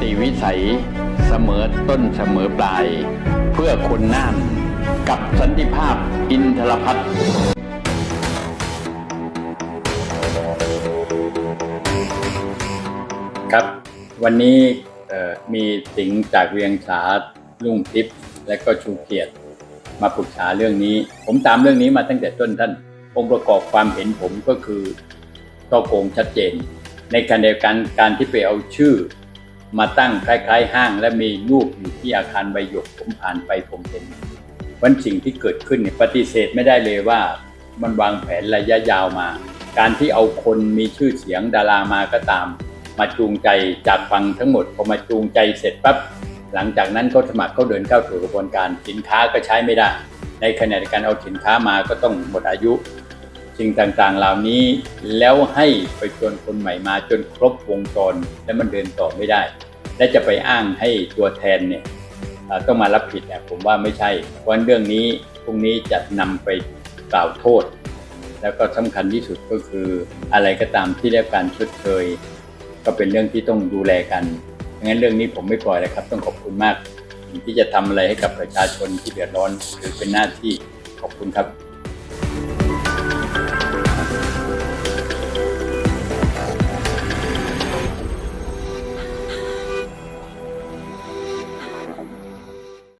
ติวิสัย เสมอต้นเสมอปลาย เพื่อคนน่านกับสันติภาพอินทรพัฒน์ครับ วันนี้มีสิงจากเวียงสาลุ่งทิพย์และก็ชูเกียรติมาปรึกษาเรื่องนี้ ผมตามเรื่องนี้มาตั้งแต่ต้นท่าน องค์ประกอบความเห็นผมก็คือต่อโกงชัดเจน ในขณะเดียวกันการที่ไปเอาชื่อ มาตั้งคล้าย ๆ ห้าง และมีรูปอยู่ที่อาคารใบหยกผมผ่านไปผมเห็นวันสิ่งที่เกิดขึ้นเนี่ยปฏิเสธไม่ได้เลยว่า มันวางแผนระยะยาวมา การที่เอาคนมีชื่อเสียงดารามาก็ตาม มาจูงใจจากฟังทั้งหมดพอมาจูงใจเสร็จปั๊บหลังจากนั้นเขาสมัครเขาเดินเข้าสู่กระบวนการสินค้าก็ใช้ไม่ได้ ในขณะกันเอาสินค้ามาก็ต้องหมดอายุ สิ่งต่างๆ เหล่านี้แล้วให้ไปชวนคนใหม่มาจนครบวงจรและมันเดินต่อไม่ได้ และจะไปอ้างให้ตัวแทนเนี่ยต้องมารับผิดเนี่ยผมว่าไม่ใช่ เพราะเรื่องนี้พรุ่งนี้จะนำไปกล่าวโทษ แล้วก็สำคัญที่สุดก็คืออะไรก็ตามที่ได้รับการชดเชยก็เป็นเรื่องที่ต้องดูแลกันงั้นเรื่องนี้ผมไม่ปล่อยเลยครับ ต้องขอบคุณมาก ที่จะทำอะไรให้กับประชาชนที่เดือดร้อนหรือเป็นหน้าที่ขอบคุณครับ